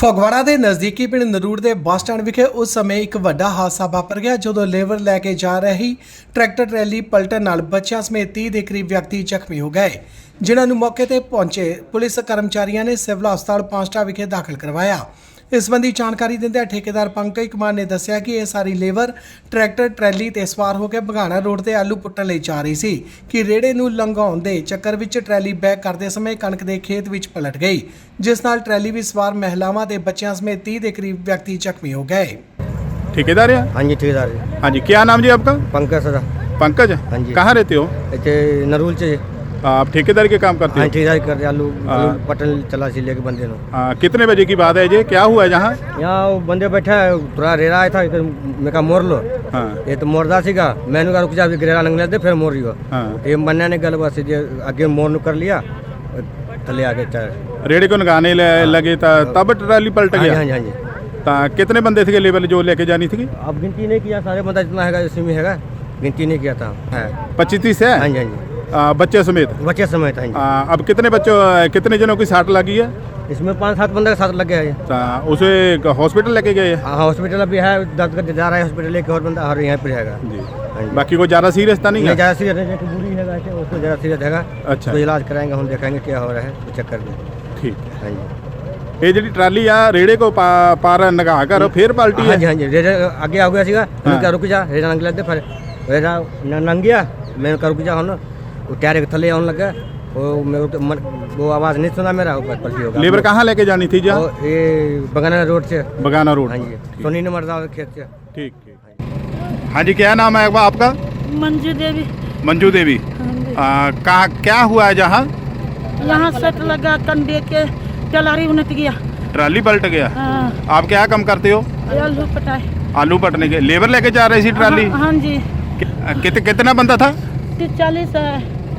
ਫਗਵਾੜਾ ਦੇ ਨਜ਼ਦੀਕੀ ਪਿੰਡ ਨਰੂੜ ਦੇ ਬੱਸ ਸਟੈਂਡ ਵਿਖੇ ਉਸ ਸਮੇਂ ਇੱਕ ਵੱਡਾ ਹਾਦਸਾ ਵਾਪਰ ਗਿਆ, ਜਦੋਂ ਲੇਬਰ ਲੈ ਕੇ ਜਾ ਰਹੀ ਟਰੈਕਟਰ ਟਰੈਲੀ ਪਲਟਣ ਨਾਲ ਬੱਚਿਆਂ ਸਮੇਤ 30 ਦੇ ਕਰੀਬ ਵਿਅਕਤੀ ਜ਼ਖਮੀ ਹੋ ਗਏ, ਜਿਨ੍ਹਾਂ ਨੂੰ ਮੌਕੇ ਤੇ ਪਹੁੰਚੇ ਪੁਲਿਸ ਕਰਮਚਾਰੀਆਂ ਨੇ ਸਿਵਲ ਹਸਪਤਾਲ ਪਾਂਸਟਾ ਵਿਖੇ ਦਾਖਲ ਕਰਵਾਇਆ। ਇਸ ਸੰਬੰਧੀ ਜਾਣਕਾਰੀ ਦਿੰਦਿਆਂ ਠੇਕੇਦਾਰ ਪੰਕਜ ਕੁਮਾਰ ਨੇ ਦੱਸਿਆ ਕਿ ਇਹ ਸਾਰੀ ਲੇਬਰ ਟਰੈਕਟਰ ਟਰੈਲੀ ਤੇ ਸਵਾਰ ਹੋ ਕੇ ਬਗਾਣਾ ਰੋਡ ਤੇ ਆਲੂ ਪੁੱਟਣ ਲਈ ਜਾ ਰਹੀ ਸੀ ਕਿ ਰੇੜੇ ਨੂੰ ਲੰਘਾਉਣ ਦੇ ਚੱਕਰ ਵਿੱਚ ਟਰੈਲੀ ਬੈਕ ਕਰਦੇ ਸਮੇਂ ਕਣਕ ਦੇ ਖੇਤ ਵਿੱਚ ਪਲਟ ਗਈ ਜਿਸ ਨਾਲ ਟਰੈਲੀ ਵਿੱਚ ਸਵਾਰ ਮਹਿਲਾਵਾਂ ਤੇ ਬੱਚਿਆਂ ਸਮੇਤ 30 ਦੇ ਕਰੀਬ ਵਿਅਕਤੀ ਜ਼ਖਮੀ ਹੋ ਗਏ ठेकेदार है हाँ जी ठेकेदार जी हाँ जी क्या नाम जी आपका पंकज सर पंकज हाँ जी। कहाँ रहते हो इतने नरूल से आप ठेकेदार के काम करते हाँ हो ठेकेदार कर आलू हाँ। आलू पटल चला सी लेके बंदे नो आ, कितने बजे की बात है ये क्या हुआ है यहाँ यहाँ वो बंदे बैठा है थोड़ा रेरा आया था इधर मैं कहा मोड़ लो हाँ ये तो मोड़दा सीगा मैंने कहा रुक जा अभी ग्रेरा लंग लेते फिर मोड़ रही हो हाँ तो ये बन्ना ने गल बस ये आगे मोड़ नु कर लिया थले आगे चल रेड़े को लगाने ल- लगे था तब ट्राली पलट हाँ जी गया हाँ जी हाँ जी ता कितने बंदे थे लेबर जो लेके जानी थी अब गिनती नहीं किया सारे बंदा जितना हैगा इसी में हैगा गिनती नहीं किया था है पच्चीस तीस है हाँ जी हाँ जी आ, बच्चे समेत? बच्चे समय था हाँ आ, अब कितने बच्चों कितने जनों की साट लगी है? इसमें पाँच सात बंदे के साथ लग गया है। ये। उसे हॉस्पिटल लेके गए हैं? हाँ हॉस्पिटल अभी है दर्द करते जा रहा है हॉस्पिटल एक और बंदा और यहाँ पर हैगा जी। हाँ बाकी कोई ज़्यादा सीरियस था नहीं है? ज़्यादा सीरियस है कि बुरी है वैसे उसको ज़्यादा सीरियस हैगा अच्छा। तो इलाज कराएँगे हम देखेंगे क्या हो रहा है तो चक्कर में। ठीक। है हाँ जी। ये जी ट्राली आ रेड़े को पा, पार नगा कर फिर पलटी हाँ जी हाँ जी रेरा आगे आ गया सीगा हाँ। कहा रुक जा रेरा नंग लेते फिर। न- नंग गया मैंने कहा रुक जा हम वो टायर के थले आने लगा वो मेरे को मन, वो आवाज़ नहीं सुना मेरा ऊपर पलटी होगा। लेबर कहाँ लेके जानी थी जहाँ वो ये बगाना रोड से। बगाना रोड। हाँ जी सोनी ने मरदा खेत से। ठीक ठीक। हाँ जी क्या नाम है आपका? मंजू देवी। मंजू देवी। हाँ कहाँ क्या हुआ है जहाँ? यहाँ सेट लगा कंडे के टलारी उनट गया ट्राली पलट गया। हाँ, आप क्या काम करते हो? आलू पटाए। आलू पटने के लेबर लेके जा रही थी ट्राली? हाँ, हाँ जी। कित, कितना बंदा था? चालीस है।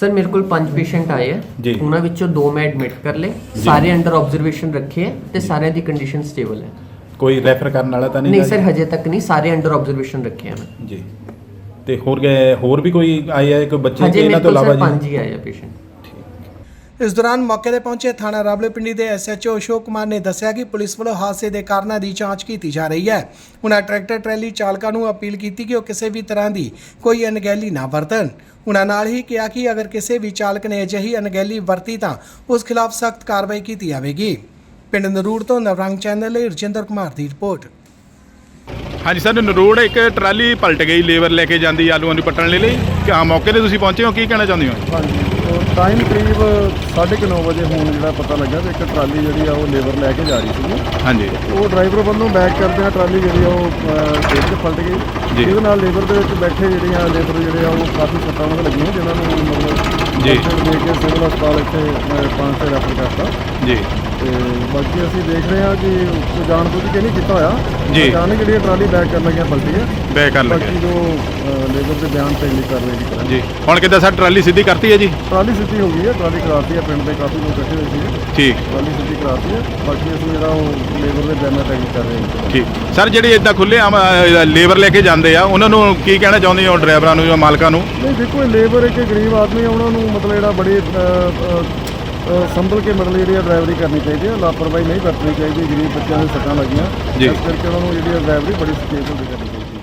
ਸਰ ਮੇਰੇ ਕੋਲ ਪੰਜ ਪੇਸ਼ੈਂਟ ਆਏ ਆ। ਜੀ। ਉਹਨਾਂ ਵਿੱਚੋਂ ਦੋ ਮੈਂ ਐਡਮਿਟ ਕਰ ਲਏ। ਸਾਰੇ ਅੰਡਰ ਆਬਜ਼ਰਵੇਸ਼ਨ ਰੱਖੇ ਆ ਤੇ ਸਾਰਿਆਂ ਦੀ ਕੰਡੀਸ਼ਨ ਸਟੇਬਲ ਹੈ। ਕੋਈ ਰੈਫਰ ਕਰਨ ਵਾਲਾ ਤਾਂ ਨਹੀਂ ਨਹੀਂ ਸਰ? ਹਜੇ ਤੱਕ ਨਹੀਂ। ਸਾਰੇ ਅੰਡਰ ਆਬਜ਼ਰਵੇਸ਼ਨ ਰੱਖੇ ਆ ਮੈਂ। ਜੀ। ਤੇ ਹੋਰ ਗਏ ਹੋਰ ਵੀ ਕੋਈ ਆਏ ਆ? ਕੋਈ ਬੱਚੇ ਕਿ ਹਜੇ ਇਹਨਾਂ ਮੇਰੇ ਤੋਂ ਕੋਲ ਇਲਾਵਾ ਸਰ ਪੰਜ ਜੀ ਹੀ ਆਏ ਆ ਪੇਸ਼ੈਂਟ ਇਸ ਦੌਰਾਨ ਮੌਕੇ ਤੇ ਪਹੁੰਚੇ ਥਾਣਾ ਰਾਵਲਪਿੰਡੀ ਦੇ ਐਸਐਚਓ ਅਸ਼ੋਕ ਕੁਮਾਰ ਨੇ ਦੱਸਿਆ ਕਿ ਪੁਲਿਸ ਵੱਲੋਂ ਹਾਦਸੇ ਦੇ ਕਾਰਨਾਂ ਦੀ ਜਾਂਚ ਕੀਤੀ ਜਾ ਰਹੀ ਹੈ। ਉਹਨਾਂ ਟਰੈਕਟਰ ਟਰੈਲੀ ਚਾਲਕਾਂ ਨੂੰ ਅਪੀਲ ਕੀਤੀ ਕਿ ਉਹ ਕਿਸੇ ਵੀ ਤਰ੍ਹਾਂ ਦੀ ਕੋਈ ਅਣਗਹਿਲੀ ਨਾ ਵਰਤਣ। ਉਹਨਾਂ ਨਾਲ ਹੀ ਕਿਹਾ ਕਿ ਅਗਰ ਕਿਸੇ ਵੀ ਚਾਲਕ ਨੇ ਅਜਿਹੀ ਅਣਗਹਿਲੀ ਵਰਤੀ ਤਾਂ ਉਸ ਖਿਲਾਫ ਸਖਤ ਕਾਰਵਾਈ ਕੀਤੀ ਜਾਵੇਗੀ। ਪਿੰਡ ਨਰੂੜ ਤੋਂ ਨਵਰੰਗ ਚੈਨਲ ਲਈ ਰਜਿੰਦਰ ਕੁਮਾਰ ਦੀ ਰਿਪੋਰਟ। ਹਾਂਜੀ ਸਰ ਨਰੂੜ ਇੱਕ ਟਰਾਲੀ ਪਲਟ ਗਈ ਲੇਬਰ ਲੈ ਕੇ ਜਾਂਦੀ ਆਲੂਆਂ ਦੀ ਪੱਟਣ ਲਈ ਕਿ ਮੌਕੇ ਤੇ ਤੁਸੀਂ ਪਹੁੰਚੇ ਹੋ? ਕੀ ਕਹਿਣਾ ਚਾਹੁੰਦੇ ਹੋ? ਹਾਂਜੀ। ਟਾਈਮ ਕਰੀਬ 9:30 ਵਜੇ ਹੁਣ ਜਿਹੜਾ ਪਤਾ ਲੱਗਾ ਵੀ ਇੱਕ ਟਰਾਲੀ ਜਿਹੜੀ ਆ ਉਹ ਲੇਬਰ ਲੈ ਕੇ ਜਾ ਰਹੀ ਸੀਗੀ। ਹਾਂਜੀ। ਉਹ ਡਰਾਈਵਰ ਵੱਲੋਂ ਬੈਕ ਕਰਦੇ ਆ ਟਰਾਲੀ ਜਿਹੜੀ ਆ ਉਹ ਸਟੇਜ ਤੇ ਪਲਟ। ਗਈ। ਜਿਹਦੇ ਨਾਲ ਲੇਬਰ ਦੇ ਵਿੱਚ ਬੈਠੇ ਜਿਹੜੀਆਂ ਲੇਬਰ ਜਿਹੜੇ ਆ ਉਹ ਕਾਫੀ ਸੱਟਾਂ ਉਹਨਾਂ ਲੱਗੀਆਂ ਜਿਨ੍ਹਾਂ ਨੂੰ ਮਤਲਬ ਜੀ। first aid ਦੇ ਕੇ ਸਿਵਲ ਹਸਪਤਾਲ ਇੱਥੇ ਪੰਜ ਸੇ ਰੈਫਰ ਕਰਤਾ। ਜੀ। ਤੇ ਬਾਕੀ ਅਸੀਂ ਦੇਖ ਰਹੇ ਹਾਂ ਕਿ ਕੋਈ ਜਾਣ ਬੁੱਝ ਕੇ ਨਹੀਂ ਕੀਤਾ ਹੋਇਆ। ਜੀ। ਅਚਾਨਕ ਜਿਹੜੀ ਇਹ ਟਰਾਲੀ ਬੈਕ ਕਰਨ ਲੱਗਿਆ ਪਲਟੀ ਹੈ। ਬੈ ਕਰ ਬਾਕੀ ਲਗੇ ਜੋ ਲੇਬਰ ਦੇ ਬਿਆਨ ਤੇ ਅਗਲੀ ਕਾਰਵਾਈ ਦੀ ਕਰਾਂਗੇ। ਜੀ। ਹੁਣ ਕਿੱਦਾਂ ਸਰ ਟਰਾਲੀ ਸਿੱਧੀ ਕਰਤੀ ਹੈ ਜੀ? ਟਰਾਲੀ ਸਿੱਧੀ ਹੋ ਗਈ ਹੈ ਟਰਾਲੀ ਕਰਾਤੀ ਹੈ ਪਿੰਡ ਦੇ ਕਾਫੀ ਲੋਕ ਇਕੱਠੇ ਹੋਏ ਸੀਗੇ। ਠੀਕ। ਟਰਾਲੀ ਸਿੱਧੀ ਕਰਾਤੀ ਹੈ ਬਾਕੀ ਅਸੀਂ ਜਿਹੜਾ ਉਹ ਲੇਬਰ ਦੇ ਬਿਆਨਾਂ ਤੇ ਕਰ ਰਹੇ ਹਾਂ। ਠੀਕ। ਸਰ ਜਿਹੜੇ ਇਦਾਂ ਖੁੱਲੇ ਆਮ ਲੇਬਰ ਲੈ ਕੇ ਜਾਂਦੇ ਆ ਉਹਨਾਂ ਨੂੰ ਕੀ ਕਹਿਣਾ ਚਾਹੁੰਦੇ ਹੋ ਡਰਾਈਵਰਾਂ ਨੂੰ ਜਾਂ ਮਾਲਕਾਂ ਨੂੰ? ਨਹੀਂ ਦੇਖੋ ਲੇਬਰ ਇੱਕ ਗਰੀਬ ਆਦਮੀ ਆ ਉਹਨਾਂ ਨੂੰ ਮਤਲਬ ਜਿਹੜਾ ਬੜੀ ਅ, ਅ, ਅ, ਸੰਭਲ ਕੇ ਮਤਲਬ ਜਿਹੜੀ ਆ ਡਰਾਈਵਰੀ ਕਰਨੀ ਚਾਹੀਦੀ ਹੈ ਲਾਪਰਵਾਹੀ ਨਹੀਂ ਵਰਤਣੀ ਚਾਹੀਦੀ ਗਰੀਬ ਬੱਚਿਆਂ ਦੇ ਸੱਟਾਂ ਲੱਗੀਆਂ। ਇਸ ਕਰਕੇ ਉਹਨਾਂ ਨੂੰ ਜਿਹੜੀ ਆ ਡਰਾਈਵਰੀ ਬੜੀ ਹੋ ਕੇ ਕਰਨੀ ਚਾਹੀਦੀ ਹੈ